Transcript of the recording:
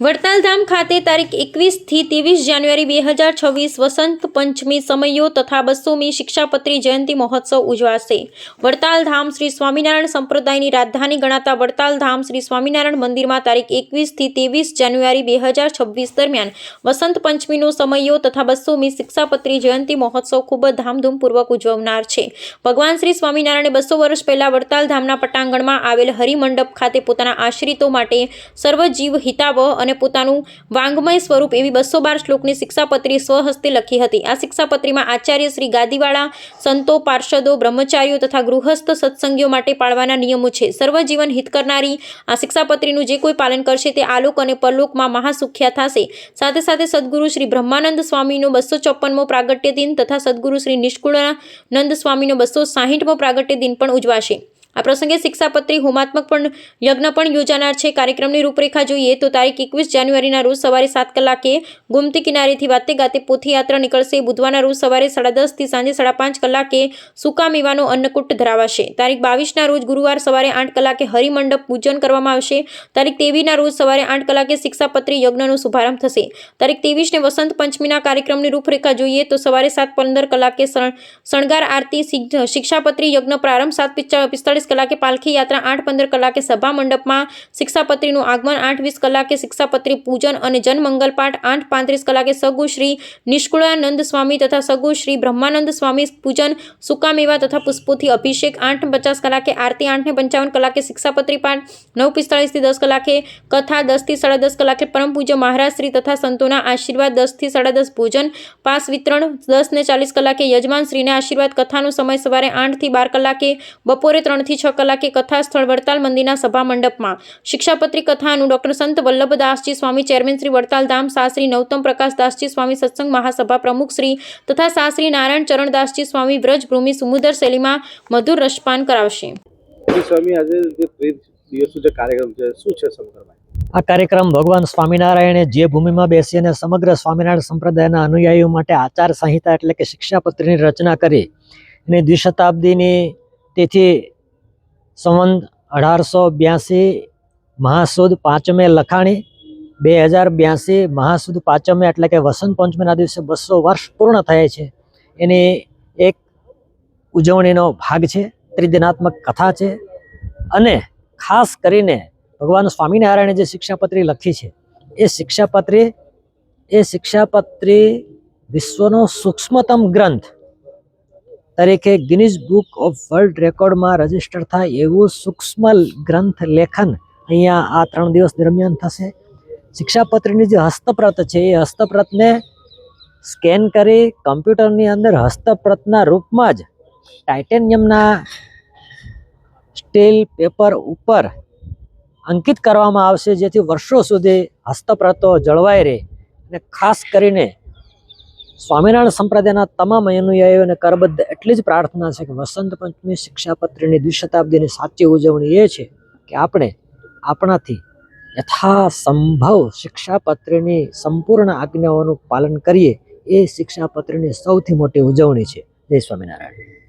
વડતાલ ધામ ખાતે તારીખ એકવીસથી ત્રેવીસ જાન્યુઆરી બે હજાર છવ્વીસ વસંત પંચમી સમયો તથા બસોમી શિક્ષાપત્રી જયંતિ મહોત્સવ ઉજવાશે. વડતાલ ધામ શ્રી સ્વામિનારાયણ સંપ્રદાયની રાજધાની ગણાતા વડતાલ ધામ શ્રી સ્વામિનારાયણ મંદિરમાં તારીખ એકવીસથી ત્રેવીસ જાન્યુઆરી બે હજાર છવ્વીસ દરમિયાન વસંત પંચમીનો સમયો તથા બસોમી શિક્ષાપત્રી જયંતિ મહોત્સવ ખૂબ જ ધામધૂમપૂર્વક ઉજવનાર છે. ભગવાન શ્રી સ્વામિનારાયણે બસો વર્ષ પહેલાં વડતાલ ધામના પટાંગણમાં આવેલ હરિમંડપ ખાતે પોતાના આશ્રિતો માટે સર્વજીવ હિતાવહ અને પોતાનું વાંગમય સ્વરૂપ એવી બસો બાર શ્લોકની શિક્ષાપત્રી સ્વહસ્તે લખી હતી. આ શિક્ષાપત્રીમાં આચાર્ય શ્રી ગાદીવાળા, સંતો, પાર્ષદો, બ્રહ્મચારીઓ તથા ગૃહસ્થ સત્સંગીઓ માટે પાળવાના નિયમો છે. સર્વજીવન હિત કરનારી આ શિક્ષાપત્રીનું જે કોઈ પાલન કરશે તે આલોક અને પરલોકમાં મહાસુખ્યા થશે. સાથે સાથે સદગુરુ શ્રી બ્રહ્માનંદ સ્વામીનો બસો ચોપનમો પ્રાગટ્ય દિન તથા સદગુરુ શ્રી નિષ્કુળાનંદ સ્વામીનો બસો સાહીઠમો પ્રાગટ્ય દિન પણ ઉજવાશે. આ પ્રસંગે શિક્ષાપત્રી હોમાત્મક પણ યજ્ઞ પણ યોજાનાર છે. કાર્યક્રમની રૂપરેખા જોઈએ તો તારીખ એકવીસ જાન્યુઆરીના રોજ સવારે સાત કલાકે ગોમતી કિનારેથી વાતે ગાતે પોથીયાત્રા નીકળશે. બુધવારના રોજ સવારે સાડા દસથી સાંજે સાડા પાંચ કલાકે સૂકા મેવાનો અન્નકૂટ ધરાવાશે. તારીખ બાવીસના રોજ ગુરુવાર સવારે આઠ કલાકે હરિમંડપ પૂજન કરવામાં આવશે. તારીખ તેવીસના રોજ સવારે આઠ કલાકે શિક્ષાપત્રી યજ્ઞનો શુભારંભ થશે. તારીખ ત્રેવીસને વસંત પંચમીના કાર્યક્રમની રૂપરેખા જોઈએ તો સવારે સાત પંદર કલાકે શણ- શણગાર આરતી શિક- શિક્ષાપત્રી યજ્ઞ પ્રારંભ સાત પિસ્તા- પિસ્તાળીસ કલાકે પાલખી યાત્રા, આઠ પંદર કલાકે સભા મંડપમાં, શિક્ષાપત્રીનું આગમન, આઠ વીસ કલાકે શિક્ષાપત્રી પૂજન અને જનમંગલ પાઠ, આઠ પાંત્રીસ કલાકે સગુ શ્રી નિષ્કુળાનંદ સ્વામી તથા સગુ શ્રી બ્રહ્માનંદ સ્વામી પૂજન, સુકામેવા તથા પુષ્પોથી અભિષેક, આઠ પચાસ કલાકે આરતી, આઠને પંચાવન કલાકે શિક્ષાપત્રી પાઠ, નવ પિસ્તાળીસથી દસ કલાકે કથા, દસથી સાડા દસ કલાકે પરમ પૂજ્ય મહારાજ શ્રી તથા સંતોના આશીર્વાદ, દસથી સાડા દસ ભોજન, પાસ વિતરણ દસ ને ચાલીસ કલાકે યજમાન શ્રીને આશીર્વાદ, કથાનો સમય સવારે આઠથી બાર કલાકે, બપોરે ત્રણથી છ કલાકે કથા સ્થળ વડતાલ મંદિરના સભા મંડપમાં. શિક્ષાપત્રી કથાનું ડોક્ટર સંત વલ્લભદાસજી સ્વામી ચેરમેન શ્રી વડતાલ ધામ શાસ્ત્રી નૌતમ પ્રકાશદાસજી સ્વામી સત્સંગ મહાસભા પ્રમુખ શ્રી તથા શાસ્ત્રી નારાયણ ચરણદાસજી સ્વામી વ્રજભૂમિ સુમુદર શૈલીમાં મધુર રસપાન કરાવશે. સ્વામી આજે જે દિવસનો જે કાર્યક્રમ છે શું છે સમગ્રમાં? આ કાર્યક્રમ ભગવાન સ્વામિનારાયણે જે ભૂમિમાં બેસી અને સમગ્ર સ્વામિનારાયણ સંપ્રદાયના અનુયાયીઓ માટે આચાર સંહિતા એટલે કે શિક્ષાપત્રની રચના કરી. અને દ્વિશતાબ્દીની તેથી સંવંત અઢારસો બ્યાસી મહાસુદ પાંચમે લખાણી બે હજાર બ્યાસી મહાસુદ પાંચમે એટલે કે વસંત પંચમીના દિવસે બસો વર્ષ પૂર્ણ થાય છે. એની એક ઉજવણીનો ભાગ છે, ત્રિદિનાત્મક કથા છે અને ખાસ કરીને ભગવાન સ્વામિનારાયણે જે શિક્ષાપત્રી લખી છે, એ શિક્ષાપત્રી એ શિક્ષાપત્રી વિશ્વનો સૂક્ષ્મતમ ગ્રંથ તરીકે ગિનિઝ બુક ઓફ વર્લ્ડ રેકોર્ડમાં રજિસ્ટર થાય એવું સૂક્ષ્મ ગ્રંથ લેખન અહીંયા આ ત્રણ દિવસ દરમિયાન થશે. શિક્ષાપત્રીની જે હસ્તપ્રત છે, એ હસ્તપ્રતને સ્કેન કરી કમ્પ્યુટરની અંદર હસ્તપ્રતના રૂપમાં જ ટાઇટેનિયમના સ્ટીલ પેપર ઉપર અંકિત કરવામાં આવશે, જેથી વર્ષો સુધી હસ્તપ્રતો જળવાઈ રહે. અને ખાસ કરીને સ્વામિનારાયણ સંપ્રદાયના તમામ અનુયાયીઓને કરબદ્ધ એટલી જ પ્રાર્થના છે કે વસંત પંચમી શિક્ષાપત્રીની દ્વિશતાબ્દીની સાચી ઉજવણી એ છે કે આપણે આપણાથી યથાસંભવ શિક્ષાપત્રીની સંપૂર્ણ આજ્ઞાઓનું પાલન કરીએ એ શિક્ષાપત્રીની સૌથી મોટી ઉજવણી છે. જય સ્વામિનારાયણ.